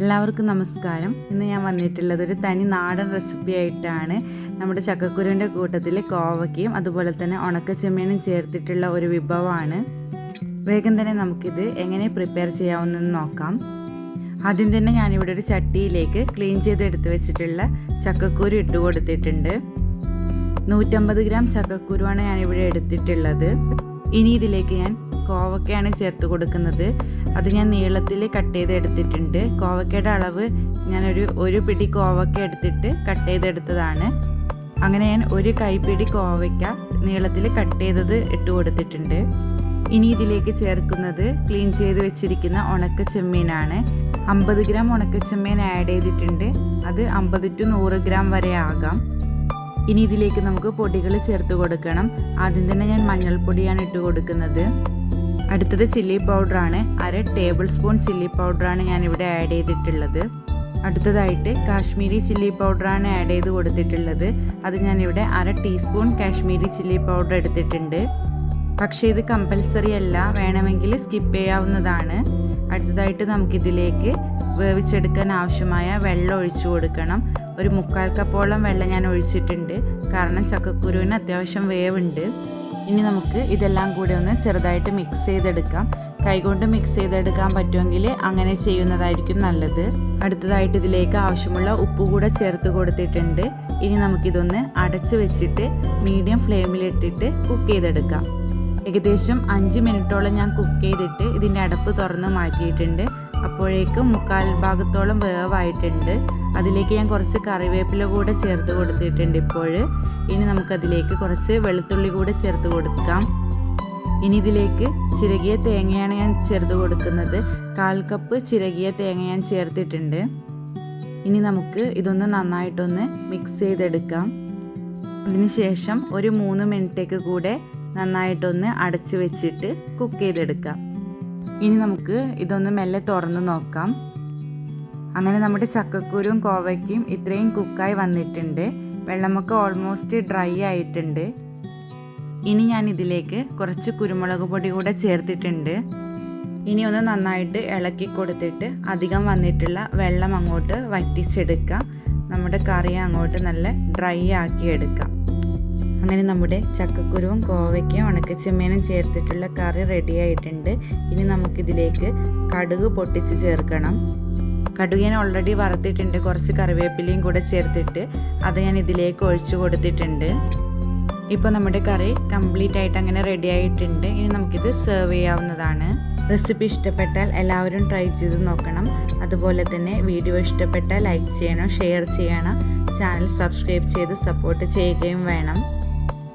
എല്ലാവർക്കും നമസ്കാരം. ഇന്ന് ഞാൻ വന്നിട്ടുള്ളത് ഒരു തനി നാടൻ റെസിപ്പി ആയിട്ടാണ്. നമ്മുടെ ചക്കക്കുരുവിന്റെ കൂട്ടത്തിൽ കോവയ്ക്കും അതുപോലെ തന്നെ ഉണക്കച്ചെമ്മീനും ചേർത്തിട്ടുള്ള ഒരു വിഭവമാണ്. വേഗം തന്നെ നമുക്കിത് എങ്ങനെ പ്രിപ്പയർ ചെയ്യാവുന്നതെന്ന് നോക്കാം. ആദ്യം തന്നെ ഞാനിവിടെ ഒരു ചട്ടിയിലേക്ക് ക്ലീൻ ചെയ്ത് എടുത്ത് വെച്ചിട്ടുള്ള ചക്കക്കുരു ഇട്ട് കൊടുത്തിട്ടുണ്ട്. നൂറ്റമ്പത് ഗ്രാം ചക്കക്കുരുവാണ് ഞാനിവിടെ എടുത്തിട്ടുള്ളത്. ഇനി ഇതിലേക്ക് ഞാൻ കോവക്കയാണ് ചേർത്ത് കൊടുക്കുന്നത്. അത് ഞാൻ നീളത്തിൽ കട്ട് ചെയ്ത് എടുത്തിട്ടുണ്ട്. കോവക്കയുടെ അളവ് ഞാനൊരു ഒരു പിടി കോവക്ക എടുത്തിട്ട് കട്ട് ചെയ്തെടുത്തതാണ് അങ്ങനെ ഞാൻ ഒരു കൈപ്പിടി കോവയ്ക്ക നീളത്തിൽ കട്ട് ചെയ്തത് ഇട്ട് കൊടുത്തിട്ടുണ്ട്. ഇനി ഇതിലേക്ക് ചേർക്കുന്നത് ക്ലീൻ ചെയ്ത് വെച്ചിരിക്കുന്ന ഉണക്ക ചെമ്മീനാണ്. അമ്പത് ഗ്രാം ഉണക്ക ചെമ്മീൻ ആഡ് ചെയ്തിട്ടുണ്ട്. അത് അമ്പത് ടു നൂറ് ഗ്രാം വരെ ആകാം. ഇനി ഇതിലേക്ക് നമുക്ക് പൊടികൾ ചേർത്ത് കൊടുക്കണം. ആദ്യം തന്നെ ഞാൻ മഞ്ഞൾപ്പൊടിയാണ് ഇട്ട് കൊടുക്കുന്നത്. അടുത്തത് ചില്ലി പൗഡറാണ്. അര ടേബിൾ സ്പൂൺ ചില്ലി പൗഡറാണ് ഞാനിവിടെ ആഡ് ചെയ്തിട്ടുള്ളത്. അടുത്തതായിട്ട് കാശ്മീരി ചില്ലി പൗഡറാണ് ആഡ് ചെയ്ത് കൊടുത്തിട്ടുള്ളത്. അത് ഞാനിവിടെ അര ടീസ്പൂൺ കാശ്മീരി ചില്ലി പൗഡർ എടുത്തിട്ടുണ്ട്. പക്ഷേ ഇത് കമ്പൽസറി അല്ല. വേണമെങ്കിൽ സ്കിപ്പ് ചെയ്യാവുന്നതാണ്. അടുത്തതായിട്ട് നമുക്കിതിലേക്ക് വേവിച്ചെടുക്കാൻ ആവശ്യമായ വെള്ളം ഒഴിച്ചു കൊടുക്കണം. ഒരു മുക്കാൽ കപ്പോളം വെള്ളം ഞാൻ ഒഴിച്ചിട്ടുണ്ട്. കാരണം ചക്കക്കുരുവിന് അത്യാവശ്യം വേവുണ്ട്. ഇനി നമുക്ക് ഇതെല്ലാം കൂടി ഒന്ന് ചെറുതായിട്ട് മിക്സ് ചെയ്തെടുക്കാം. കൈകൊണ്ട് മിക്സ് ചെയ്തെടുക്കാൻ പറ്റുമെങ്കിൽ അങ്ങനെ ചെയ്യുന്നതായിരിക്കും നല്ലത്. അടുത്തതായിട്ട് ഇതിലേക്ക് ആവശ്യമുള്ള ഉപ്പ് കൂടെ ചേർത്ത് കൊടുത്തിട്ടുണ്ട്. ഇനി നമുക്കിതൊന്ന് അടച്ച് വെച്ചിട്ട് മീഡിയം ഫ്ലെയിമിലിട്ടിട്ട് കുക്ക് ചെയ്തെടുക്കാം. ഏകദേശം അഞ്ച് മിനിറ്റോളം ഞാൻ കുക്ക് ചെയ്തിട്ട് ഇതിന്റെ അടപ്പ് തുറന്ന് മാറ്റിയിട്ടുണ്ട്. അപ്പോഴേക്കും മുക്കാൽ ഭാഗത്തോളം വേവായിട്ടുണ്ട്. അതിലേക്ക് ഞാൻ കുറച്ച് കറിവേപ്പില കൂടെ ചേർത്ത് കൊടുത്തിട്ടുണ്ട് ഇപ്പോൾ ഇനി നമുക്കതിലേക്ക് കുറച്ച് വെളുത്തുള്ളി കൂടെ ചേർത്ത് കൊടുക്കാം. ഇനി ഇതിലേക്ക് ചിരകിയ തേങ്ങയാണ് ഞാൻ ചേർത്ത് കൊടുക്കുന്നത്. കാൽ കപ്പ് ചിരകിയ തേങ്ങ ഞാൻ ചേർത്തിട്ടുണ്ട്. ഇനി നമുക്ക് ഇതൊന്ന് നന്നായിട്ടൊന്ന് മിക്സ് ചെയ്തെടുക്കാം. അതിനുശേഷം ഒരു മൂന്ന് മിനിറ്റേക്ക് കൂടെ നന്നായിട്ടൊന്ന് അടച്ചു വെച്ചിട്ട് കുക്ക് ചെയ്തെടുക്കാം. ഇനി നമുക്ക് ഇതൊന്ന് മെല്ലെ തുറന്ന് നോക്കാം. അങ്ങനെ നമ്മുടെ ചക്കക്കുരും കോവയ്ക്കും ഇത്രയും കുക്കായി വന്നിട്ടുണ്ട്. വെള്ളമൊക്കെ ഓൾമോസ്റ്റ് ഡ്രൈ ആയിട്ടുണ്ട്. ഇനി ഞാൻ ഇതിലേക്ക് കുറച്ച് കുരുമുളക് പൊടി കൂടെ ചേർത്തിട്ടുണ്ട്. ഇനി ഒന്ന് നന്നായിട്ട് ഇളക്കി കൊടുത്തിട്ട് അധികം വന്നിട്ടുള്ള വെള്ളം അങ്ങോട്ട് വറ്റിച്ചെടുക്കാം. നമ്മുടെ കറി അങ്ങോട്ട് നല്ല ഡ്രൈ ആക്കി എടുക്കാം. അങ്ങനെ നമ്മുടെ ചക്കക്കുരുവും കോവയ്ക്കും ഉണക്കച്ചെമ്മീനും ചേർത്തിട്ടുള്ള കറി റെഡിയായിട്ടുണ്ട് ഇനി നമുക്കിതിലേക്ക് കടുക് പൊട്ടിച്ച് ചേർക്കണം. കടുക് ഞാൻ ഓൾറെഡി വറുത്തിട്ടുണ്ട്. കുറച്ച് കറിവേപ്പിലയും കൂടെ ചേർത്തിട്ട് അത് ഞാൻ ഇതിലേക്ക് ഒഴിച്ചു കൊടുത്തിട്ടുണ്ട്. ഇപ്പോൾ നമ്മുടെ കറി കംപ്ലീറ്റ് ആയിട്ട് അങ്ങനെ റെഡി ആയിട്ടുണ്ട്. ഇനി നമുക്കിത് സെർവ് ചെയ്യാവുന്നതാണ്. റെസിപ്പി ഇഷ്ടപ്പെട്ടാൽ എല്ലാവരും ട്രൈ ചെയ്ത് നോക്കണം. അതുപോലെ തന്നെ വീഡിയോ ഇഷ്ടപ്പെട്ടാൽ ലൈക്ക് ചെയ്യണം ഷെയർ ചെയ്യണം. ചാനൽ സബ്സ്ക്രൈബ് ചെയ്ത് സപ്പോർട്ട് ചെയ്യുകയും വേണം.